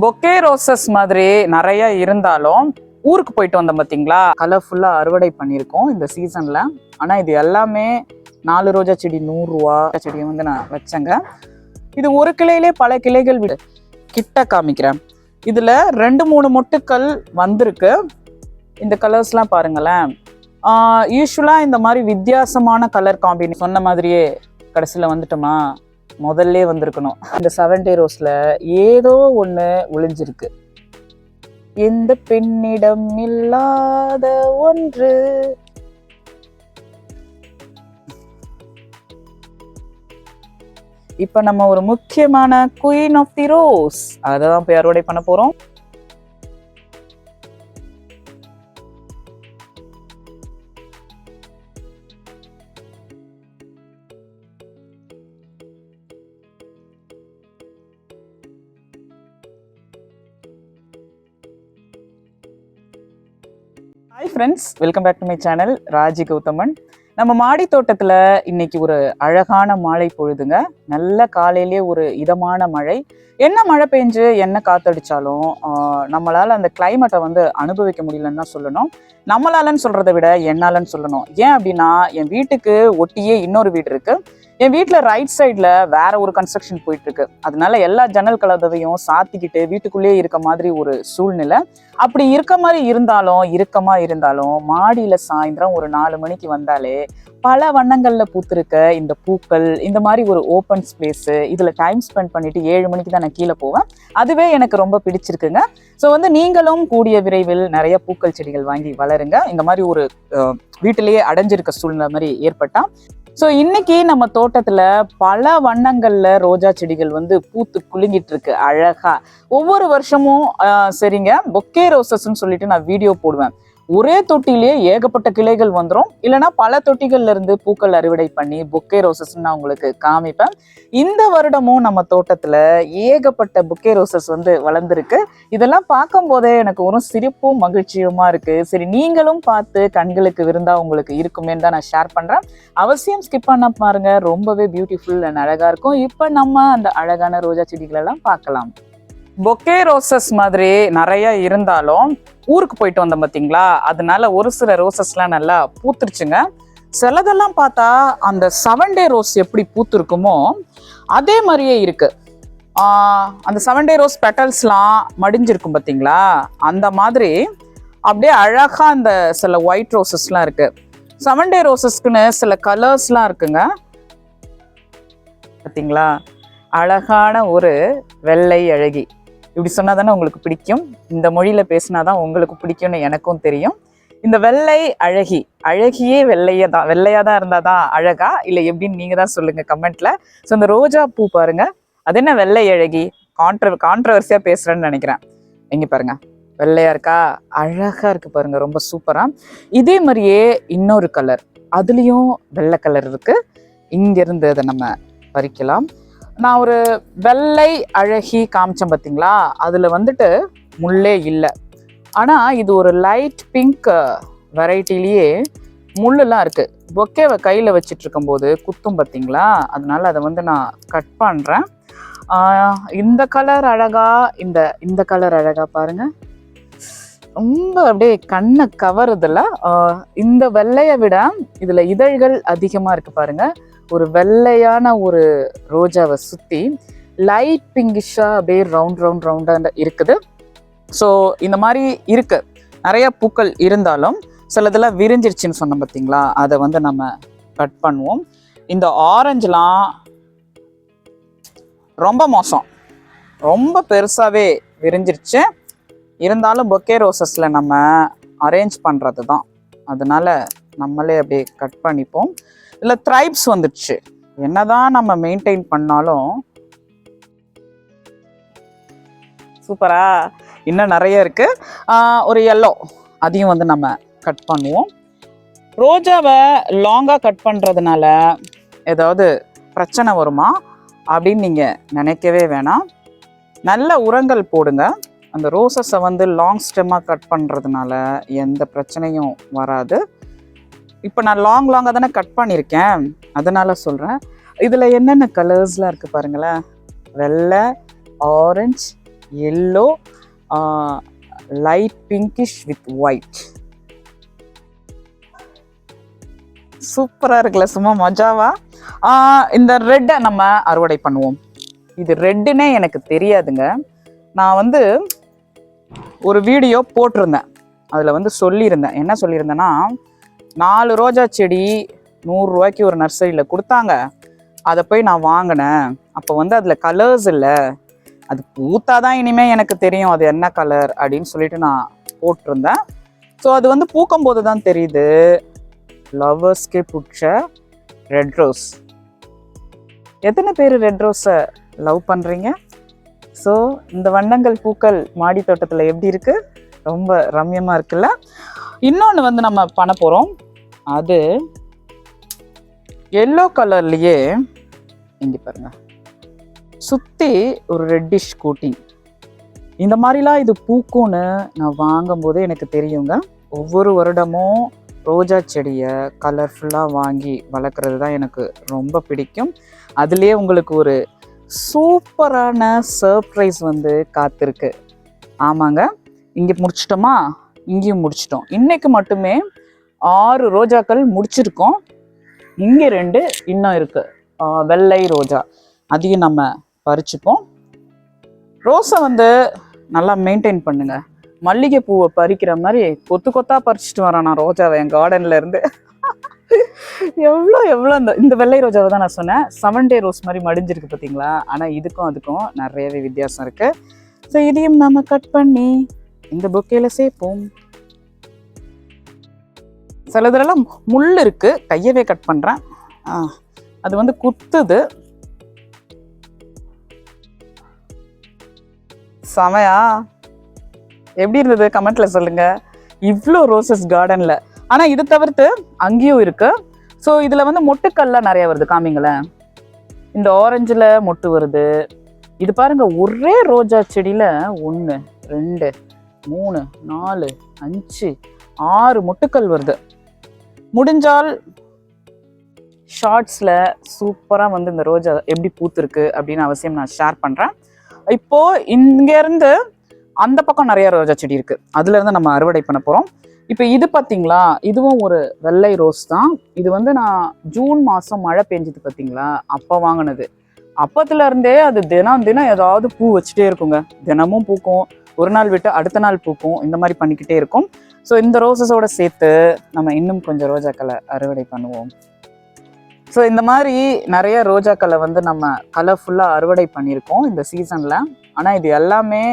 Bouquet roses மாதிரி நிறைய இருந்தாலும் ஊருக்கு போயிட்டு வந்தோம் பார்த்தீங்களா கலர்ஃபுல்லாக அறுவடை பண்ணியிருக்கோம் இந்த சீசனில் ஆனால் இது எல்லாமே நாலு ரோஜா செடி நூறுரூவா செடியை வந்து நான் வச்சேங்க. இது ஒரு கிளையிலே பல கிளைகள் விடு கிட்ட காமிக்கிறேன். இதில் ரெண்டு மூணு மொட்டுக்கள் வந்திருக்கு. இந்த கலர்ஸ்லாம் பாருங்களேன். யூஸ்வலாக இந்த மாதிரி வித்தியாசமான கலர் காம்பினேஷன் சொன்ன மாதிரியே கடைசியில் வந்துட்டோமா? முதல்ல வந்திருக்கணும். இந்த செவன் டே ரோஸில் ஏதோ ஒன்று ஒளிஞ்சிருக்கு. எந்த பெண்ணிடம் இல்லாத ஒன்று. இப்போ நம்ம ஒரு முக்கியமான குயின் ஆஃப் தி ரோஸ் அதை தான் போய் அறுவடை பண்ண போகிறோம் friends welcome back to my channel Raji Gauthaman நம்ம மாடி தோட்டத்தில் இன்னைக்கு ஒரு அழகான மாலை பொழுதுங்க. நல்ல காலையிலேயே ஒரு இதமான மழை. என்ன மழை பெஞ்சு என்ன காத்தடிச்சாலும் நம்மளால் அந்த கிளைமேட்டை வந்து அனுபவிக்க முடியலன்னு தான் சொல்லணும். நம்மளாலன்னு சொல்கிறத விட என்னாலன்னு சொல்லணும். ஏன் அப்படின்னா என் வீட்டுக்கு ஒட்டியே இன்னொரு வீடு இருக்குது என் வீட்டில் ரைட் சைடில் வேற ஒரு கன்ஸ்ட்ரக்ஷன் போயிட்டு இருக்கு அதனால எல்லா ஜன்னல் கலவையும் சாத்திக்கிட்டு வீட்டுக்குள்ளேயே இருக்க மாதிரி ஒரு சூழ்நிலை. அப்படி இருக்க மாதிரி இருந்தாலும் இறுக்கமாக இருந்தாலும் மாடியில் சாயந்தரம் ஒரு நாலு மணிக்கு வந்தாலே பல வண்ணங்களில் பூத்திருக்க இந்த பூக்கள் இந்த மாதிரி ஒரு ஓப்பன் ஸ்பேஸு இதில் டைம் ஸ்பெண்ட் பண்ணிட்டு ஏழு மணிக்கு தான் நான் கீழே போவேன். அதுவே எனக்கு ரொம்ப பிடிச்சிருக்குங்க. ஸோ வந்து நீங்களும் கூடிய விரைவில் நிறைய பூக்கள் செடிகள் வாங்கி வளருங்க. இந்த மாதிரி ஒரு வீட்டிலேயே அடைஞ்சிருக்க சூழ்நிலை மாதிரி ஏற்பட்டால் ஸோ இன்னைக்கு நம்ம தோட்டத்தில் பல வண்ணங்களில் ரோஜா செடிகள் வந்து பூத்து குலுங்கிட்டு இருக்கு அழகா. ஒவ்வொரு வருஷமும் சரிங்க பொக்கே ரோசஸ்ன்னு சொல்லிட்டு நான் வீடியோ போடுவேன். ஒரே தொட்டிலேயே ஏகப்பட்ட கிளைகள் வந்துடும் இல்லைன்னா பல தொட்டிகள்ல இருந்து பூக்கள் அறுவடை பண்ணி புக்கே ரோசஸ் நான் உங்களுக்கு காமிப்பேன். இந்த வருடமும் நம்ம தோட்டத்துல ஏகப்பட்ட புக்கே ரோசஸ் வந்து வளர்ந்துருக்கு. இதெல்லாம் பார்க்கும் போதே எனக்கு ஒரு சிரிப்பும் மகிழ்ச்சியுமா இருக்கு. சரி நீங்களும் பார்த்து கண்களுக்கு விருந்தா உங்களுக்கு இருக்குமேன்னு தான் நான் ஷேர் பண்றேன். அவசியம் ஸ்கிப் பண்ண பாருங்க. ரொம்பவே பியூட்டிஃபுல் அண்ட் அழகா இருக்கும். இப்போ நம்ம அந்த அழகான ரோஜா செடிகளெல்லாம் பார்க்கலாம். பொக்கே ரோசஸ் மாதிரி நிறைய இருந்தாலும் ஊருக்கு போயிட்டு வந்தோம் பார்த்தீங்களா அதனால ஒரு சில ரோசஸ்லாம் நல்லா பூத்துருச்சுங்க. சிலதெல்லாம் பார்த்தா அந்த செவன் டே ரோஸ் எப்படி பூத்திருக்குமோ அதே மாதிரியே இருக்கு. அந்த செவன் டே ரோஸ் பெட்டல்ஸ்லாம் மடிஞ்சிருக்கும் பார்த்தீங்களா அந்த மாதிரி அப்படியே அழகா அந்த சில ஒயிட் ரோசஸ்லாம் இருக்கு. செவன் டே ரோசஸ்க்குன்னு சில கலர்ஸ்லாம் இருக்குங்க. பார்த்தீங்களா அழகான ஒரு வெள்ளை அழகி. இப்படி சொன்னால் தானே உங்களுக்கு பிடிக்கும்? இந்த மொழியில் பேசினா தான் உங்களுக்கு பிடிக்கும்னு எனக்கும் தெரியும். இந்த வெள்ளை அழகி அழகியே வெள்ளையா தான் வெள்ளையா தான் இருந்தாதான் அழகா? இல்லை எப்படின்னு நீங்க தான் சொல்லுங்க கமெண்ட்ல. ஸோ இந்த ரோஜா பூ பாருங்க. அது என்ன வெள்ளை அழகி? கான்ட்ர கான்ட்ரவர்சியா பேசுறேன்னு நினைக்கிறேன். எங்க பாருங்க. வெள்ளையா இருக்கா? அழகா இருக்கு பாருங்க. ரொம்ப சூப்பரா. இதே மாதிரியே இன்னொரு கலர் அதுலயும் வெள்ளை கலர் இருக்கு. இங்கேருந்து அதை நம்ம பறிக்கலாம். நான் ஒரு வெள்ளை அழகி காமிச்சேன் பார்த்தீங்களா அதில் வந்துட்டு முள்ளே இல்லை. ஆனால் இது ஒரு லைட் பிங்க் வெரைட்டிலேயே முள்ளெல்லாம் இருக்குது பொக்கேவை கையில் வச்சுட்டு இருக்கும்போது குத்தும் பார்த்தீங்களா அதனால் அதை வந்து நான் கட் பண்ணுறேன் இந்த கலர் அழகாக இந்த இந்த கலர் அழகாக பாருங்கள் ரொம்ப அப்படியே கண்ணை கவருதில்ல இந்த வெள்ளையை விட இதில் இதழ்கள் அதிகமாக இருக்குது பாருங்கள் ஒரு வெள்ளையான ஒரு ரோஜாவை சுற்றி லைட் பிங்கிஷாக அப்படியே ரவுண்ட் ரவுண்ட் ரவுண்டாக இருக்குது. ஸோ இந்த மாதிரி இருக்கு. நிறைய பூக்கள் இருந்தாலும் சிலதெல்லாம் விரிஞ்சிருச்சுன்னு சொன்னோம் பார்த்தீங்களா அதை வந்து நம்ம கட் பண்ணுவோம். இந்த ஆரஞ்சுலாம் ரொம்ப மோசம். ரொம்ப பெருசாகவே விரிஞ்சிருச்சு. இருந்தாலும் பொக்கே ரோசஸில் நம்ம அரேஞ்ச் பண்ணுறது தான் அதனால் நம்மளே அப்படியே கட் பண்ணிப்போம். இல்லை த்ரைப்ஸ் வந்துடுச்சு. என்னதான் நம்ம மெயின்டைன் பண்ணாலும் சூப்பரா இன்னும் நிறைய இருக்கு. ஒரு எல்லோ அதையும் வந்து நம்ம கட் பண்ணுவோம். ரோஜாவை லாங்காக கட் பண்ணுறதுனால ஏதாவது பிரச்சனை வருமா அப்படின்னு நீங்கள் நினைக்கவே வேணாம். நல்ல உரங்கள் போடுங்க. அந்த ரோசஸை வந்து லாங் ஸ்டெம்மாக கட் பண்ணுறதுனால எந்த பிரச்சனையும் வராது. இப்போ நான் லாங் லாங்காக தானே கட் பண்ணியிருக்கேன் அதனால் சொல்கிறேன் இதில் என்னென்ன கலர்ஸ்லாம் இருக்குது பாருங்களேன். வெள்ளை orange yellow light pinkish with white சூப்பராக இருக்குல்ல சும்மா மஜாவா? இந்த ரெட்டை நம்ம அறுவடை பண்ணுவோம். இது ரெட்டுனே எனக்கு தெரியாதுங்க. நான் வந்து ஒரு வீடியோ போட்டிருந்தேன். அதில் வந்து சொல்லியிருந்தேன். என்ன சொல்லியிருந்தேன்னா நாலு ரோஜா செடி நூறுரூவாய்க்கு ஒரு நர்சரியில் கொடுத்தாங்க. அதை போய் நான் வாங்கினேன். அப்போ வந்து அதில் கலர்ஸ் இல்லை. அது பூத்தாதான் இனிமேல் எனக்கு தெரியும். அது என்ன கலர் அப்படின்னு சொல்லிட்டு நான் போட்டிருந்தேன். ஸோ அது வந்து பூக்கும் போது தான் தெரியுது லவர்ஸ்க்கே பிடிச்ச ரெட் ரோஸ் எத்தனை பேர் ரெட் ரோஸை லவ் பண்ணுறீங்க ஸோ இந்த வண்ணங்கள் பூக்கள் மாடி தோட்டத்தில் எப்படி இருக்குது ரொம்ப ரம்யமாக இருக்குல்ல? இன்னொன்று வந்து நம்ம பண்ண போகிறோம் அது எல்லோ கலர்லேயே இங்கே பாருங்க. சுற்றி ஒரு ரெட்டிஷ் கூட்டிங் இந்த மாதிரிலாம் இது பூக்கும்னு நான் வாங்கும்போது எனக்கு தெரியுங்க. ஒவ்வொரு வருடமும் ரோஜா செடியை கலர்ஃபுல்லாக வாங்கி வளர்க்குறது தான் எனக்கு ரொம்ப பிடிக்கும். அதுலேயே உங்களுக்கு ஒரு சூப்பரான சர்ப்ரைஸ் வந்து காத்திருக்கு. ஆமாங்க. இங்கே முடிச்சிட்டோமா? இங்கேயும் முடிச்சிட்டோம். இன்னைக்கு மட்டுமே ஆறு ரோஜாக்கள் முடிச்சிருக்கோம். இங்கே ரெண்டு இன்னும் இருக்கு. வெள்ளை ரோஜா. அதையும் நம்ம பறிச்சுப்போம். ரோஸை வந்து நல்லா மெயின்டைன் பண்ணுங்க. மல்லிகை பூவை பறிக்கிற மாதிரி கொத்து கொத்தா பறிச்சுட்டு வரேன் நான் ரோஜாவை என் கார்டன்ல இருந்து. எவ்வளோ எவ்வளோ இந்த இந்த வெள்ளை ரோஜாவை தான் நான் சொன்னேன். செவன் டே ரோஸ் மாதிரி மடிஞ்சிருக்கு பார்த்தீங்களா? ஆனால் இதுக்கும் அதுக்கும் நிறையவே வித்தியாசம் இருக்குது ஸோ இதையும் நம்ம கட் பண்ணி இந்த பொக்கையில சேர்ப்போம். சிலதுலலாம் முள் இருக்கு. கையவே கட் பண்றேன். ஆ, அது வந்து குத்துது. செமையா? எப்படி இருந்தது? கமெண்ட்ல சொல்லுங்க. இவ்வளோ ரோசஸ் கார்டன்ல ஆனா இது தவிர்த்து அங்கேயும் இருக்கு. ஸோ இதுல வந்து மொட்டுக்கள்லாம் நிறைய வருது. காமிங்களேன். இந்த ஆரஞ்சில் மொட்டு வருது. இது பாருங்க ஒரே ரோஜா செடியில் ஒன்று ரெண்டு மூணு நாலு அஞ்சு ஆறு முட்டுக்கள் வருது. முடிஞ்சால் ஷார்ட்ஸில் சூப்பராக வந்து இந்த ரோஜா எப்படி பூத்துருக்கு அப்படின்னு அவசியம் நான் ஷேர் பண்ணுறேன் இப்போது இங்கேருந்து அந்த பக்கம் நிறைய ரோஜா செடி இருக்குது அதுலேருந்து நம்ம அறுவடை பண்ண போகிறோம் இப்போ இது பார்த்தீங்களா இதுவும் ஒரு வெள்ளை ரோஸ் தான். இது வந்து நான் ஜூன் மாதம் மழை பெஞ்சது பார்த்தீங்களா அப்போ வாங்கினது. அப்பத்துலேருந்தே அது தினம் தினம் ஏதாவது பூ வச்சுட்டே இருக்குங்க. தினமும் பூக்கும். ஒரு நாள் விட்டு அடுத்த நாள் பூக்கும். இந்த மாதிரி பண்ணிக்கிட்டே இருக்கும். ஸோ இந்த ரோசஸோட சேர்த்து நம்ம இன்னும் கொஞ்சம் ரோஜாக்களை அறுவடை பண்ணுவோம். ஸோ இந்த மாதிரி நிறைய ரோஜாக்களை வந்து நம்ம கலர்ஃபுல்லாக அறுவடை பண்ணியிருக்கோம் இந்த சீசனில் ஆனால் இது எல்லாமே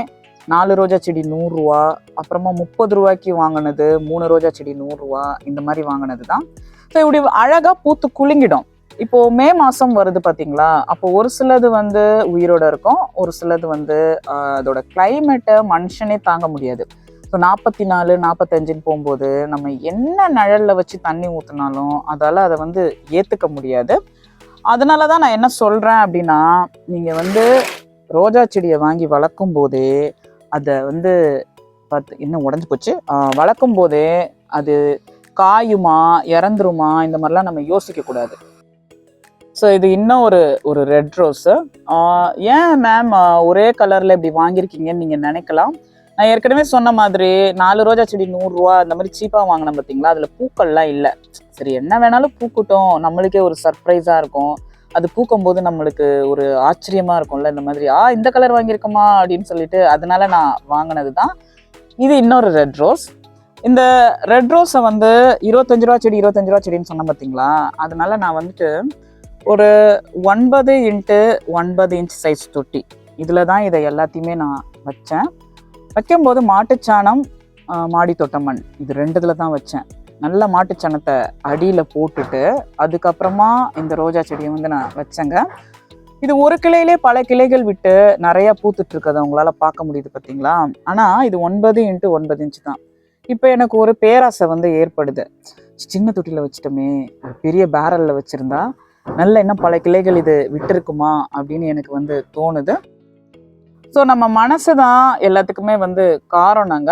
நாலு ரோஜா செடி நூறுரூவா அப்புறமா முப்பது ரூபாய்க்கு வாங்கினது மூணு ரோஜா செடி நூறுரூவா இந்த மாதிரி வாங்கினது தான். ஸோ இப்படி அழகாக பூத்து குலுங்கிடும். இப்போ மே மாதம் வருது பார்த்தீங்களா அப்போ ஒரு சிலது வந்து உயிரோட இருக்கும் ஒரு சிலது வந்து அதோட கிளைமேட்டை மனுஷனே தாங்க முடியாது. ஸோ நாற்பத்தி நாலு நாற்பத்தஞ்சுன்னு போகும்போது நம்ம என்ன நிழலில் வச்சு தண்ணி ஊற்றினாலும் அதால் அதை வந்து ஏற்றுக்க முடியாது. அதனால தான் நான் என்ன சொல்கிறேன் அப்படின்னா நீங்கள் வந்து ரோஜா செடியை வாங்கி வளர்க்கும் போதே அதை வந்து பார்த்து என்ன உடஞ்சி போச்சு? வளர்க்கும் போதே அது காயுமா இறந்துருமா இந்த மாதிரிலாம் நம்ம யோசிக்கக்கூடாது ஸோ இது இன்னும் ஒரு ஒரு ரெட் ரோஸு ஏன் மேம் ஒரே கலரில் இப்படி வாங்கியிருக்கீங்கன்னு நீங்கள் நினைக்கலாம்? நான் ஏற்கனவே சொன்ன மாதிரி நாலு ரோஜா செடி நூறுரூவா அந்த மாதிரி சீப்பாக வாங்கினேன் பார்த்தீங்களா? அதில் பூக்கள்லாம் இல்லை. சரி என்ன வேணாலும் பூக்கட்டும். நம்மளுக்கே ஒரு சர்ப்ரைஸாக இருக்கும். அது பூக்கும் போது நம்மளுக்கு ஒரு ஆச்சரியமாக இருக்கும்ல இந்த மாதிரி ஆ இந்த கலர் வாங்கியிருக்கோமா? அப்படின்னு சொல்லிட்டு அதனால நான் வாங்கினது தான். இது இன்னொரு ரெட் ரோஸ் இந்த ரெட் ரோஸை வந்து இருபத்தஞ்சு ரூபா செடி இருபத்தஞ்சு ரூபா செடின்னு சொன்னேன் பார்த்தீங்களா? அதனால நான் வந்துட்டு ஒரு ஒன்பது இன்ட்டு ஒன்பது இன்ச் சைஸ் தொட்டி. இதில் தான் இதை எல்லாத்தையுமே நான் வச்சேன். வைக்கும்போது மாட்டுச்சாணம் மாடி தோட்ட இது ரெண்டுதில் தான் வச்சேன். நல்ல மாட்டுச்சாணத்தை அடியில் போட்டுட்டு அதுக்கப்புறமா இந்த ரோஜா செடியை வந்து நான் வச்சேங்க. இது ஒரு கிளையிலே பல கிளைகள் விட்டு நிறையா பூத்துட்டு இருக்கதை பார்க்க முடியுது பார்த்தீங்களா ஆனால் இது ஒன்பது இன்ட்டு ஒன்பது இன்ச்சு தான். இப்போ எனக்கு ஒரு பேராசை வந்து ஏற்படுது. சின்ன தொட்டியில் வச்சிட்டோமே ஒரு பெரிய பேரலில் வச்சுருந்தா நல்ல இன்னும் பல கிளைகள் இது விட்டுருக்குமா அப்படின்னு எனக்கு வந்து தோணுது. ஸோ நம்ம மனசு தான் எல்லாத்துக்குமே வந்து காரணங்க.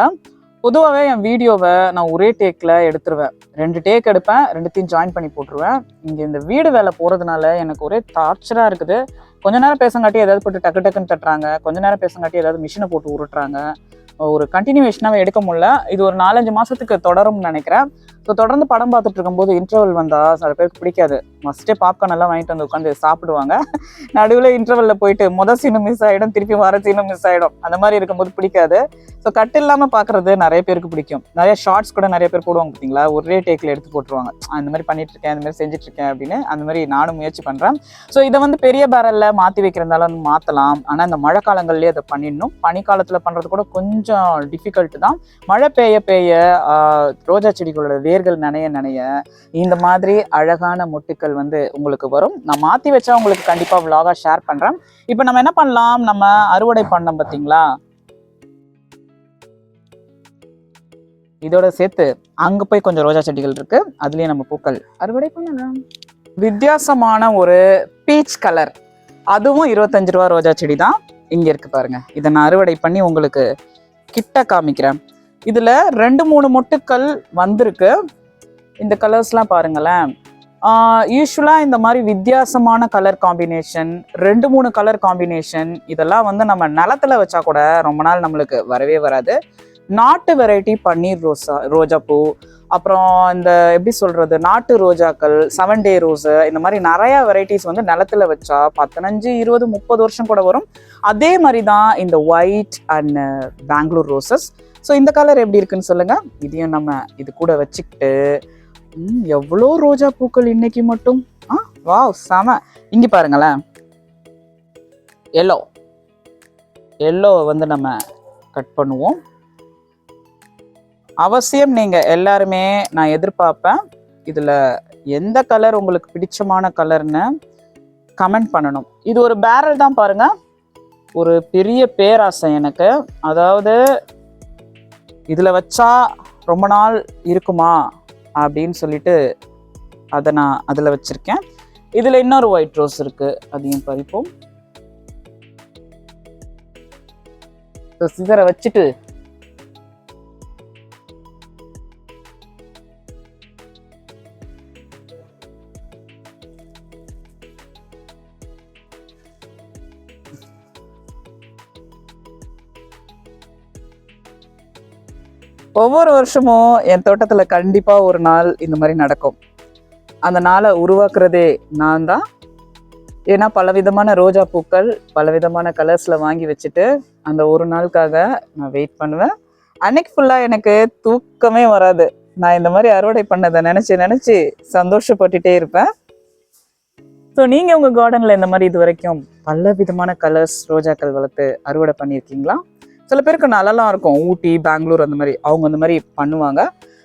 பொதுவாகவே என் வீடியோவை நான் ஒரே டேக்கில் எடுத்துருவேன். ரெண்டு டேக் எடுப்பேன் ரெண்டுத்தையும் ஜாயின் பண்ணி போட்டுருவேன். இங்கே இந்த வீடு வேலை போகிறதுனால எனக்கு ஒரே டார்ச்சராக இருக்குது. கொஞ்ச நேரம் பேசங்காட்டி ஏதாவது போட்டு டக்கு டக்குன்னு தட்டுறாங்க. கொஞ்ச நேரம் பேசங்காட்டி ஏதாவது மிஷினை போட்டு உருட்டுறாங்க. ஒரு கண்டினியூவேஷனாகவே எடுக்க முடியல. இது ஒரு நாலஞ்சு மாதத்துக்கு தொடரும்னு நினைக்கிறேன். ஸோ தொடர்ந்து படம் பார்த்துட்டு இருக்கும்போது இன்டர்வல் வந்தால் சில பேருக்கு பிடிக்காது. ஃபஸ்ட்டே பாப்கார்ன் எல்லாம் வாங்கிட்டு வந்து உட்காந்து சாப்பிடுவாங்க. நடுவில் இன்டர்வலில் போயிட்டு முதல் சீனும் மிஸ் ஆகிடும் திருப்பி வர சீனும் மிஸ் ஆகிடும் அந்த மாதிரி இருக்கும்போது பிடிக்காது. ஸோ கட் இல்லாமல் பார்க்குறது நிறைய பேருக்கு பிடிக்கும். நிறைய ஷார்ட்ஸ் கூட நிறைய பேர் போடுவாங்க பார்த்தீங்களா ஒரே டேக்கில் எடுத்து போட்டுருவாங்க. அந்த மாதிரி பண்ணிட்டு இருக்கேன் அந்த மாதிரி செஞ்சுட்டு இருக்கேன் அப்படின்னு அந்த மாதிரி நானும் முயற்சி பண்ணுறேன் ஸோ இதை வந்து பெரிய பேரலில் மாற்றி வைக்கிறதாலும் மாற்றலாம் ஆனால் இந்த மழை காலங்கள்லேயே அதை பண்ணிடணும். பனிக்காலத்தில் பண்ணுறது கூட கொஞ்சம் டிஃபிகல்ட்டு தான். மழை பெய்ய பெய்ய ரோஜா செடிகளோட வேர்கள் நனைய நனைய இந்த மாதிரி அழகான மொட்டுக்கள் வந்து உங்களுக்கு வரும். நான் மாற்றி வச்சா உங்களுக்கு கண்டிப்பாக vlog-ஆ ஷேர் பண்ணுறேன் இப்போ நம்ம என்ன பண்ணலாம்? நம்ம அறுவடை பண்ணோம் பார்த்தீங்களா இதோட சேர்த்து அங்க போய் கொஞ்சம் ரோஜா செடிகள் இருக்கு. அதுலயே நம்ம பூக்கள். அறுவடை பண்ணலாம். வித்தியாசமான ஒரு பீச் கலர் அதுவும் இருபத்தஞ்சு ரூபா ரோஜா செடி தான் இங்க இருக்கு பாருங்க. இதை நான் அறுவடை பண்ணி உங்களுக்கு கிட்ட காமிக்கிறேன். இதில் ரெண்டு மூணு மொட்டுக்கள் வந்திருக்கு. இந்த கலர்ஸ்லாம் பாருங்களேன். யூஸ்வலாக இந்த மாதிரி வித்தியாசமான கலர் காம்பினேஷன் ரெண்டு மூணு கலர் காம்பினேஷன் இதெல்லாம் வந்து நம்ம நிலத்துல வச்சா கூட ரொம்ப நாள் நம்மளுக்கு வரவே வராது. நாட்டு வெரைட்டி பன்னீர் ரோசா ரோஜா பூ அப்புறம் இந்த எப்படி சொல்கிறது நாட்டு ரோஜாக்கள் செவன் டே ரோஸு இந்த மாதிரி நிறையா வெரைட்டிஸ் வந்து நிலத்துல வச்சா பதினஞ்சு இருபது முப்பது வருஷம் கூட வரும். அதே மாதிரி தான் இந்த white and Bangalore roses so இந்த கலர் எப்படி இருக்குன்னு சொல்லுங்கள் இதையும் நம்ம இது கூட வச்சுக்கிட்டு எவ்வளோ ரோஜா பூக்கள் இன்னைக்கு மட்டும்? ஆ வாவ் செம. இங்கே பாருங்களேன். எல்லோ எல்லோ வந்து நம்ம கட் பண்ணுவோம். அவசியம் நீங்கள் எல்லாருமே நான் எதிர்பார்ப்பேன். இதில் எந்த கலர் உங்களுக்கு பிடிச்சமான கலர்னு கமெண்ட் பண்ணணும். இது ஒரு பேரல் தான் பாருங்கள் ஒரு பெரிய பேராசை எனக்கு. அதாவது இதில் வச்சா ரொம்ப நாள் இருக்குமா அப்படின்னு சொல்லிட்டு அதை நான் அதில் வச்சுருக்கேன். இதில் இன்னொரு ஒயிட் ரோஸ் இருக்குது அதையும் பறிப்போம். சிதரை வச்சுட்டு ஒவ்வொரு வருஷமும் என் தோட்டத்தில் கண்டிப்பாக ஒரு நாள் இந்த மாதிரி நடக்கும். அந்த நாளை உருவாக்குறதே நான் தான். ஏன்னா பலவிதமான ரோஜா பூக்கள் பலவிதமான கலர்ஸில் வாங்கி வச்சுட்டு அந்த ஒரு நாளுக்காக நான் வெயிட் பண்ணுவேன். அன்னைக்கு ஃபுல்லாக எனக்கு தூக்கமே வராது. நான் இந்த மாதிரி அறுவடை பண்ணதை நினச்சி நினச்சி சந்தோஷப்பட்டுட்டே இருப்பேன். ஸோ நீங்கள் உங்கள் கார்டனில் இந்த மாதிரி இது வரைக்கும் பல விதமான கலர்ஸ் ரோஜாக்கள் வளர்த்து அறுவடை பண்ணியிருக்கீங்களா? சில பேருக்கு நல்லாலாம் இருக்கும். ஊட்டி பெங்களூர் அந்த மாதிரி அவங்க அந்த மாதிரி பண்ணுவாங்க.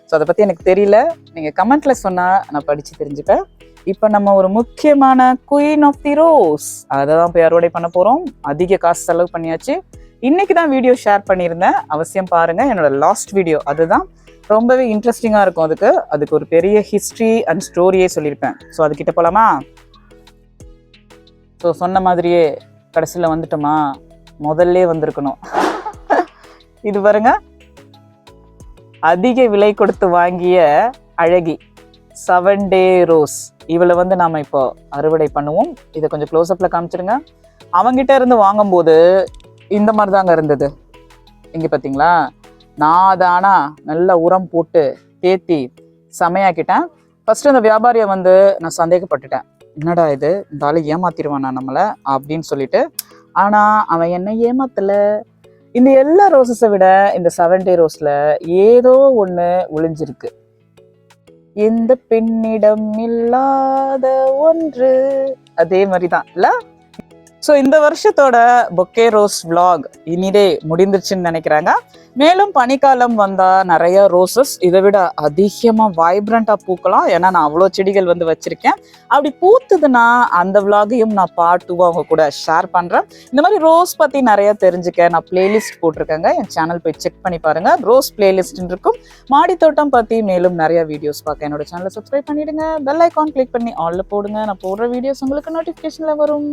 ஸோ அதை பற்றி எனக்கு தெரியல. நீங்கள் கமெண்ட்டில் சொன்னால் நான் படித்து தெரிஞ்சுப்பேன். இப்போ நம்ம ஒரு முக்கியமான குயின் ஆஃப் தி ரோஸ் அதை தான் போய் அறுவடை பண்ண போகிறோம் அதிக காசு செலவு பண்ணியாச்சு. இன்றைக்கி தான் வீடியோ ஷேர் பண்ணியிருந்தேன். அவசியம் பாருங்கள் என்னோடய லாஸ்ட் வீடியோ அதுதான். ரொம்பவே இன்ட்ரெஸ்டிங்காக இருக்கும் அதுக்கு. அதுக்கு ஒரு பெரிய ஹிஸ்ட்ரி அண்ட் ஸ்டோரியே சொல்லியிருப்பேன். ஸோ அதுக்கிட்ட போகலாமா ஸோ சொன்ன மாதிரியே கடைசியில் வந்துட்டோமா? முதல்ல வந்திருக்கணும். இது பாருங்க. அதிக விலை கொடுத்து வாங்கிய அழகி செவன் டே ரோஸ் இவளை வந்து நாம இப்போ அறுவடை பண்ணுவோம். இதை கொஞ்சம் க்ளோஸ்அப்ல காமிச்சிருங்க. அவங்கிட்ட இருந்து வாங்கும்போது இந்த மாதிரி தாங்க இருந்தது. இங்க பாத்தீங்களா? நான் தானா நல்ல உரம் போட்டு தேத்தி செமையாக்கிட்டேன். ஃபர்ஸ்ட் அந்த வியாபாரியை வந்து நான் சந்தேகப்பட்டுட்டேன். என்னடா இது? இந்த ஆளு ஏமாத்திடுவானா நம்மளை? அப்படின்னு சொல்லிட்டு. ஆனா அவன் என்ன ஏமாத்தலை. இந்த எல்லா ரோசஸை விட இந்த செவன் டே ரோஸில் ஏதோ ஒன்று ஒளிஞ்சிருக்கு. எந்த பெண்ணிடம் இல்லாத ஒன்று. அதே மாதிரி தான் இல்லை? ஸோ இந்த வருஷத்தோட பொக்கே ரோஸ் vlog இனிதே முடிந்துருச்சுன்னு நினைக்கிறாங்க. மேலும் பனிக்காலம் வந்தால் நிறைய ரோசஸ் இதை விட அதிகமாக வைப்ரண்ட்டாக பூக்கலாம். ஏன்னா நான் அவ்வளோ செடிகள் வந்து வச்சுருக்கேன். அப்படி பூத்துதுன்னா அந்த விலாகையும் நான் பார்ட் அவங்க கூட ஷேர் பண்ணுறேன் இந்த மாதிரி ரோஸ் பற்றி நிறைய தெரிஞ்சுக்க நான் பிளேலிஸ்ட் போட்டிருக்கேங்க. என் சேனல் போய் செக் பண்ணி பாருங்கள் ரோஸ் பிளேலிஸ்ட்னு இருக்கும். மாடி தோட்டம் மேலும் நிறைய வீடியோஸ் பார்க்க என்னோட சேனலை சப்ஸ்கிரைப் பண்ணிவிடுங்க பெல் ஐக்கான் கிளிக் பண்ணி ஆலில் போடுங்க. நான் போடுற வீடியோஸ் உங்களுக்கு நோட்டிஃபிகேஷனில் வரும்.